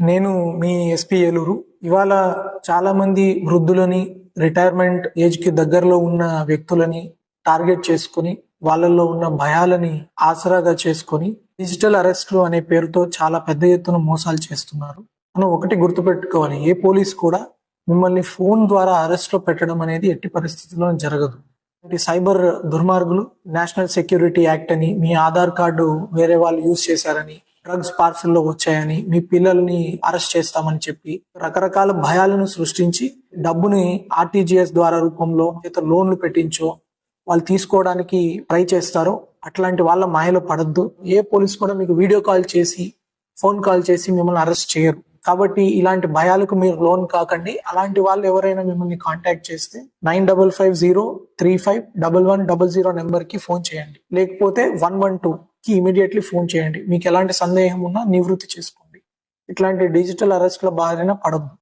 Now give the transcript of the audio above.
నేను మీ ఎస్పీ ఏలూరు. ఇవాళ చాలా మంది వృద్ధులని రిటైర్మెంట్ ఏజ్కి దగ్గరలో ఉన్న వ్యక్తులని టార్గెట్ చేసుకుని వాళ్ళల్లో ఉన్న భయాలని ఆసరాగా చేసుకొని డిజిటల్ అరెస్ట్లు అనే పేరుతో చాలా పెద్ద ఎత్తున మోసాలు చేస్తున్నారు. మనం ఒకటి గుర్తుపెట్టుకోవాలి ఏ పోలీస్ కూడా మిమ్మల్ని ఫోన్ ద్వారా అరెస్ట్లో పెట్టడం అనేది ఎట్టి పరిస్థితుల్లో జరగదు. సైబర్ దుర్మార్గులు నేషనల్ సెక్యూరిటీ యాక్ట్ అని మీ ఆధార్ కార్డు వేరే వాళ్ళు యూజ్ చేశారని డ్రగ్స్ పార్సల్లో వచ్చాయని మీ పిల్లల్ని అరెస్ట్ చేస్తామని చెప్పి రకరకాల భయాలను సృష్టించి డబ్బుని ఆర్టీజీఎస్ ద్వారా రూపంలో లేదా లోన్లు పెట్టించో వాళ్ళు తీసుకోవడానికి ట్రై చేస్తారో అట్లాంటి వాళ్ళ మాయలో పడద్దు. ఏ పోలీస్ కూడా మీకు వీడియో కాల్ చేసి ఫోన్ కాల్ చేసి మిమ్మల్ని అరెస్ట్ చేయరు. కాబట్టి ఇలాంటి భయాలకు మీరు లోన్ కాకండి. అలాంటి వాళ్ళు ఎవరైనా మిమ్మల్ని కాంటాక్ట్ చేస్తే nine double five zero three five double one double zero నెంబర్కి ఫోన్ చేయండి. లేకపోతే వన్ వన్ టూ కి ఇమీడియట్లీ ఫోన్ చేయండి. మీకు ఎలాంటి సందేహం ఉన్నా నివృత్తి చేసుకోండి. ఇట్లాంటి డిజిటల్ అరెస్ట్ల బారిన పడద్దు.